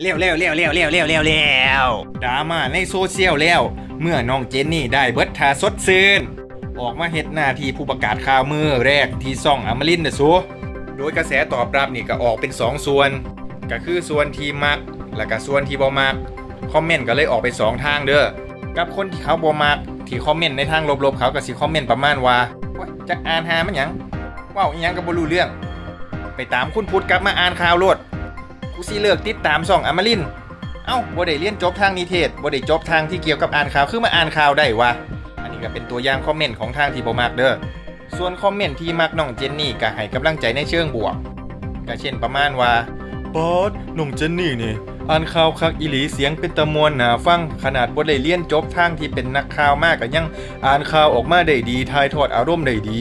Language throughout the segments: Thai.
เร็วเร็วเร็วเร็วเร็วเร็วเร็วเร็วดราม่าในโซเชียลแล้ว เมื่อน้องเจนนี่ได้เบิร์ดทาสดซื่นออกมาเฮ็ดหน้าที่ผู้ประกาศข่าวมือแรกที่ซ่องอมรินนะสูโดยกระแสตอบรับนี่ก็ออกเป็น 2 ส่วน ก็คือส่วนที่มัก แล้วก็ส่วนที่บ่มัก คอมเมนต์ก็เลยออกไป 2 ทางเด้อ กับคนที่เขาบ่มัก ที่คอมเมนต์ในทางลบๆเขาก็สิคอมเมนต์ประมาณว่าจักอ่านหามันหยังว้าอีหยังก็บ่รู้เรื่อง ไปตามคุณพุทธกลับมาอ่านข่าวโลด กูสิเลิกติดตามส่องอมรินเอ้าบ่ได้เรียนจบทางนิเทศบ่ได้จบทางที่เกี่ยวกับอ่านข่าวคือมาอ่านข่าวได้วะอันนี้ก็เป็นตัวอย่างคอมเมนต์ของทางที่บ่มักเด้อส่วนคอมเมนต์ที่มักน้องเจนนี่ก็ให้กำลังใจในเชิงบวกก็เช่นประมาณว่าบอสน้องเจนนี่นี่อ่านข่าวคักอีหลีเสียงเป็นตะมวนหนาฟังขนาดบ่ได้เรียนจบทางที่เป็นนักข่าวมากก็ยังอ่านข่าวออกมาได้ดีทายทอดอารมณ์ได้ดี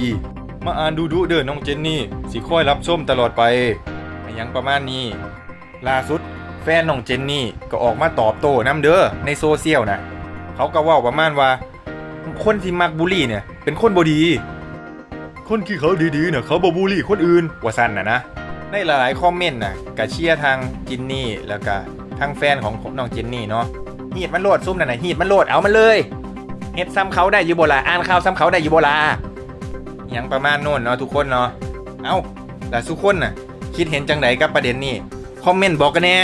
มาอ่านดูดูๆเด้อน้องเจนนี่สิคอยรับชมตลอดไปอหยังประมาณนี้ ล่าสุดแฟนน้องเจนนี่ก็ออกมาตอบโต้น้ำเด้อในโซเชียลนะเขาก็เว่าประมาณว่า คนที่มักบูลลี่เนี่ย เป็นคนบดี คนที่เขาดีๆน่ะเขาบบูลลี่คนอื่นว่าสั้นนะนะในหลายๆคอมเมนต์น่ะก็เชียร์ทางจินนี่แล้วก็ทางแฟนของน้องจินนี่เนาะฮีดมันโหลดซุ่มนั่นน่ะฮีดมันโหลดเอามันเลยเฮ็ดซ้ำเขาได้อยู่บ่ล่ะอ่านข่าวซ้ำเขาได้อยู่บ่ล่ะอหยังประมาณโน่นเนาะทุกคนเนาะเอ้าแต่ทุกคนน่ะคิดเห็นจังไดกับประเด็นนี้ คอมเมนต์บอกกันแน่